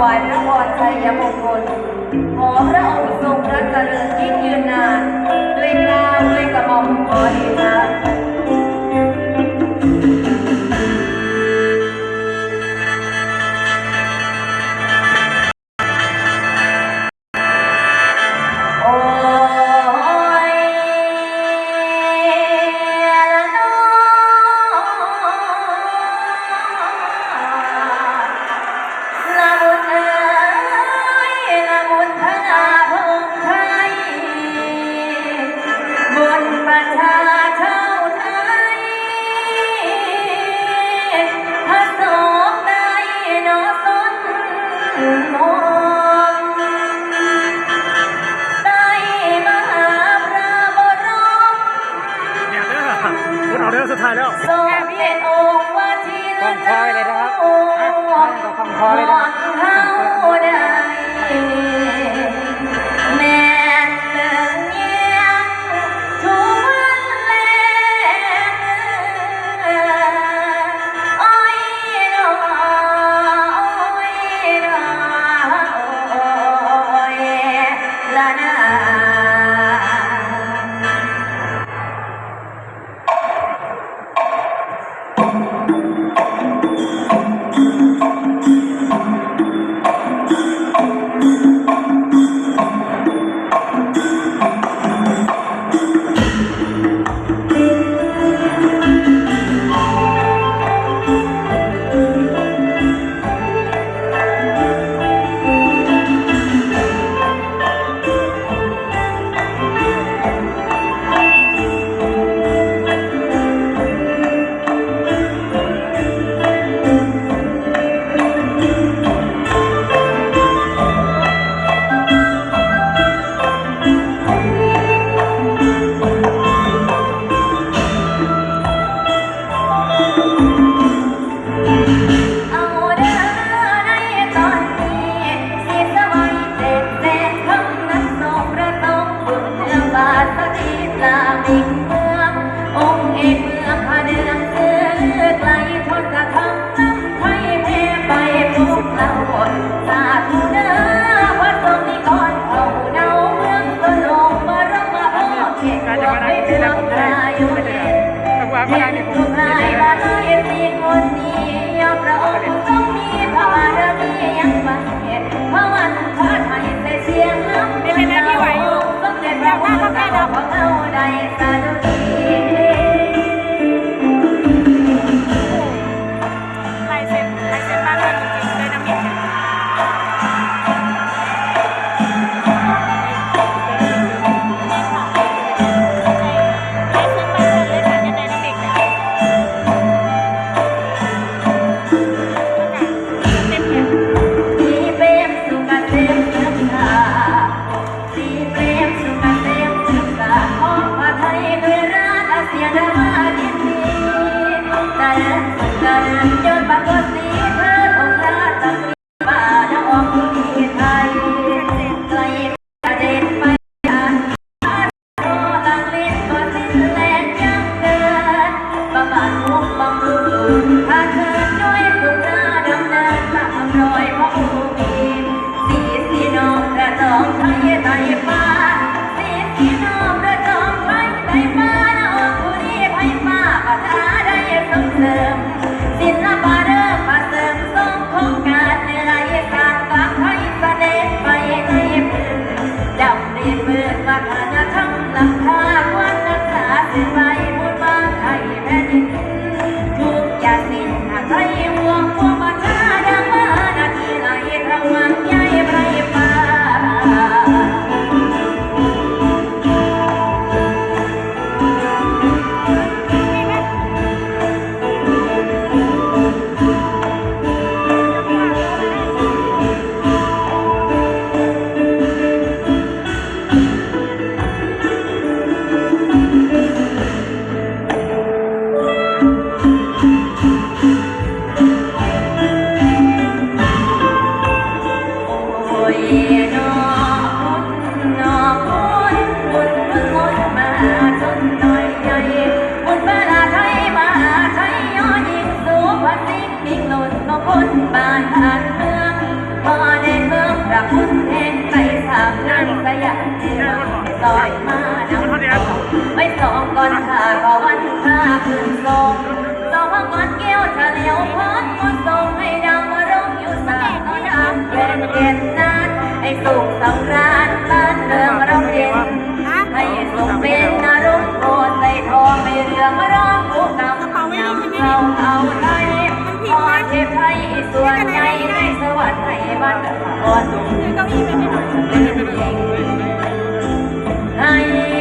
วายพระพรชัยมงคล ขอพระองค์ทรงพระเจริญยิ่งยืนนาน ด้วยกล้าด้วยกระหม่อมขอเด แล้ว ทรงเป็นองค์วัดที่ ต้องคอยเลยนะครับต้องคอยเลย cần cho ลอยมานำไปสองก่อนข้าก็วันข้าขึ้นทรงสองก่อนเกี้ยวเลียวพอดมนทรงให้ดังมาร้องอยู่สามน้อยน้ำเป็นเย็นนานให้สุขสำราญบ้านเรืองเราเย็นให้สุขเป็นนารมณ์โปรดใส่ทองไม่เรื่องร้องผู้กำนำเราเอาไทยพอเทพไทยส่วนใหญ่ บ้านพอสุขคือเก้าอี้ไม่ได้หน่อยเป็นหญิงให้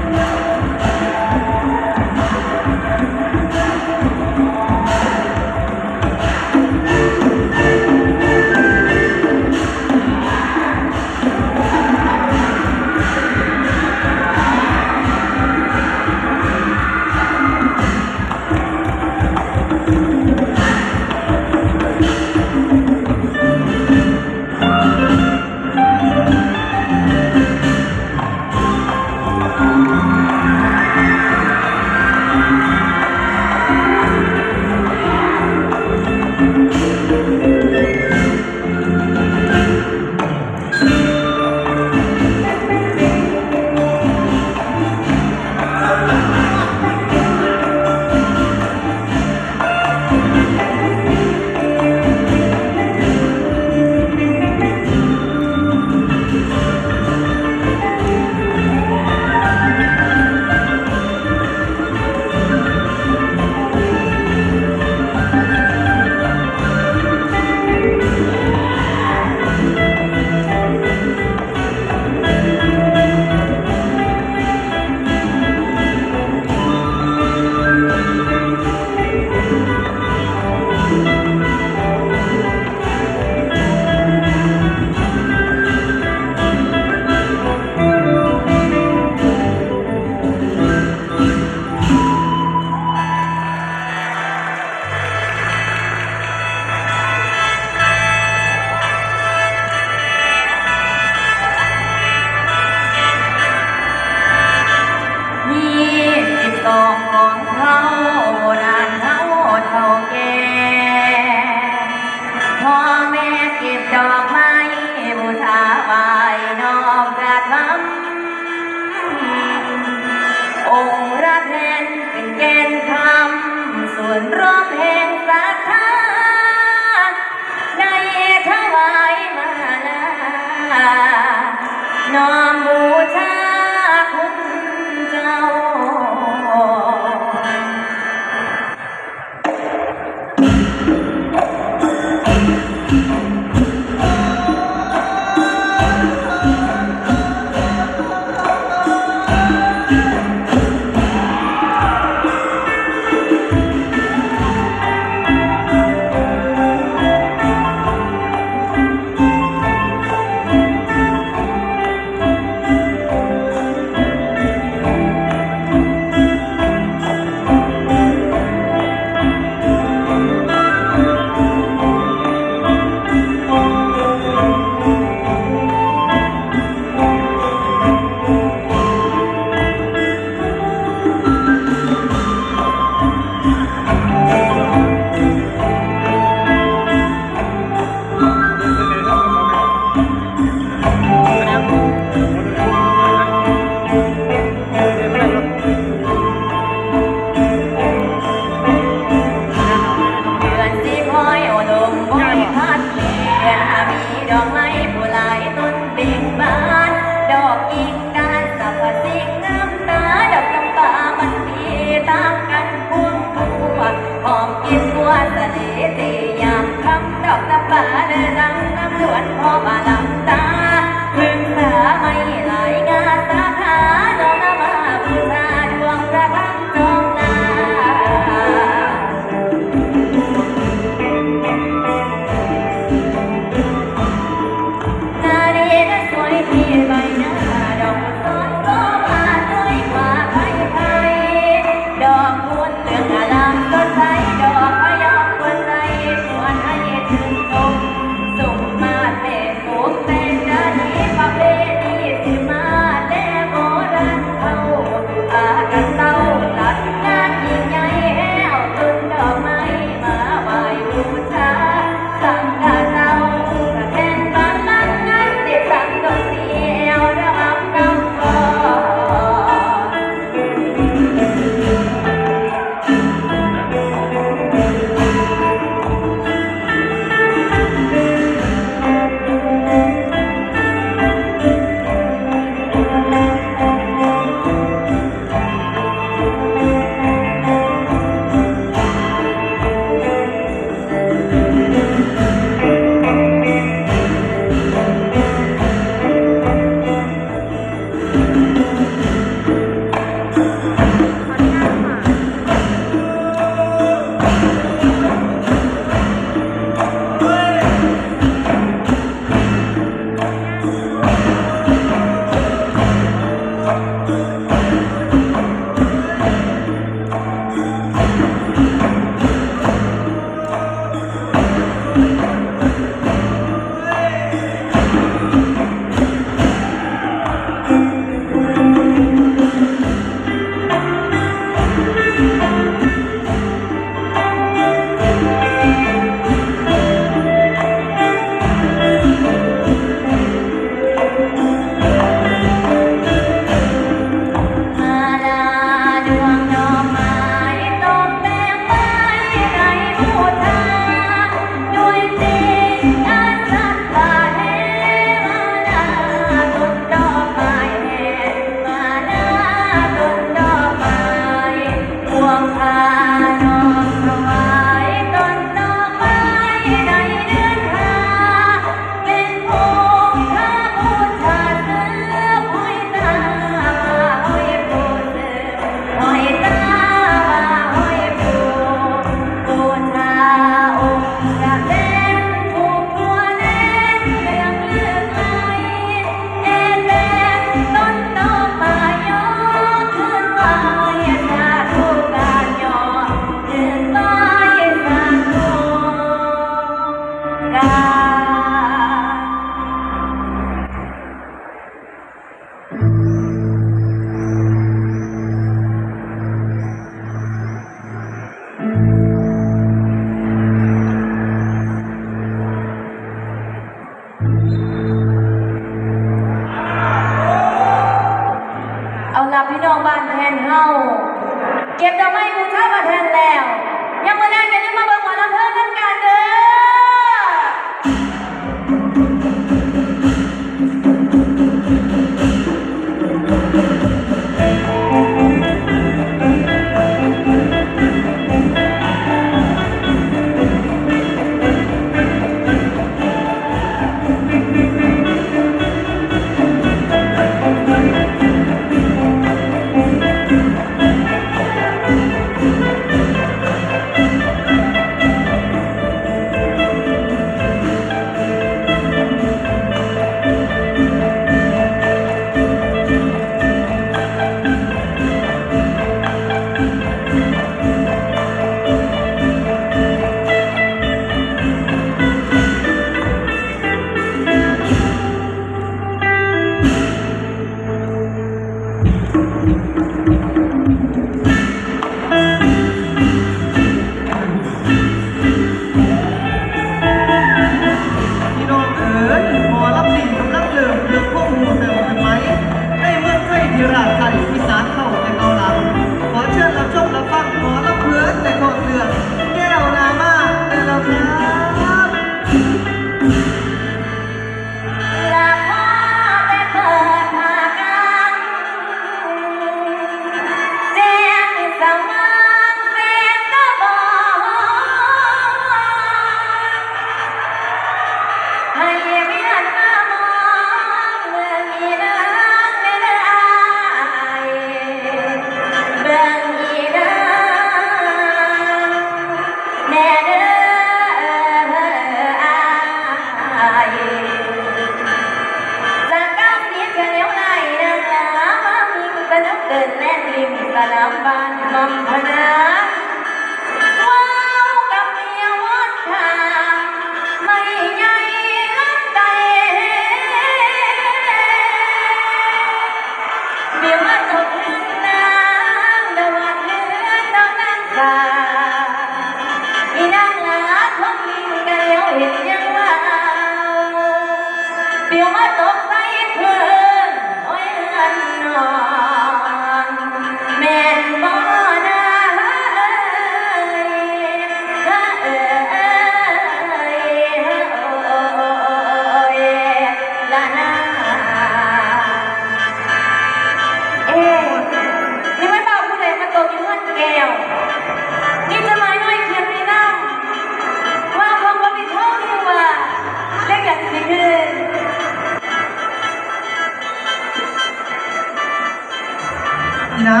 นะ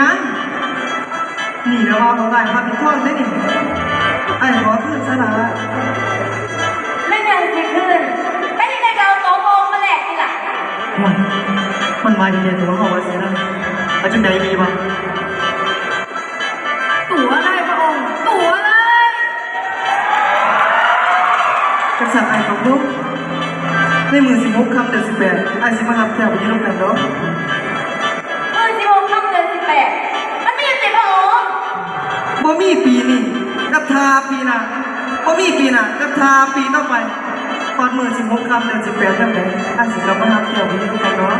นะนี่นะว่าของการพาไปท่วงได้นิไอ้ขอขึ้นซะนะไม่เงินสิคืนไม่ยังไงเราตัวโกงมาแหลกนี่หละมันมันมาอย่างไรตัวเขาวะเสียนะเอาจุดไหนดีวะ ในมือสิบหกคำเดือนสิบแปดไอ้สิมารับแกวไปยืนร่วมกันเนาะเออสิบหกคำเดือนสิบแปดมันมีสิบหกบ่มีปีนี่กับทาปีหน้าบ่มีปีหน้ากับทาปีต่อไปก่อนมือสิบหกคำเดือนสิบแปดนั่นแหละไอ้สิเรามารับแกวไปยืนร่วมกันเนาะ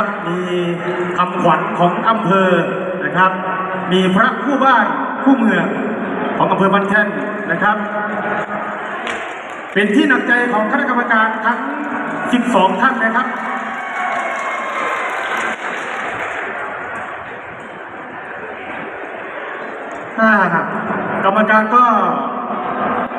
นะครับ มีคำขวัญของอำเภอนะครับ มีพระคู่บ้านคู่เมืองของอำเภอบ้านแท่นนะครับ เป็นที่หนักใจของคณะกรรมการทั้ง 12 ท่านนะครับอ่ากรรมการก็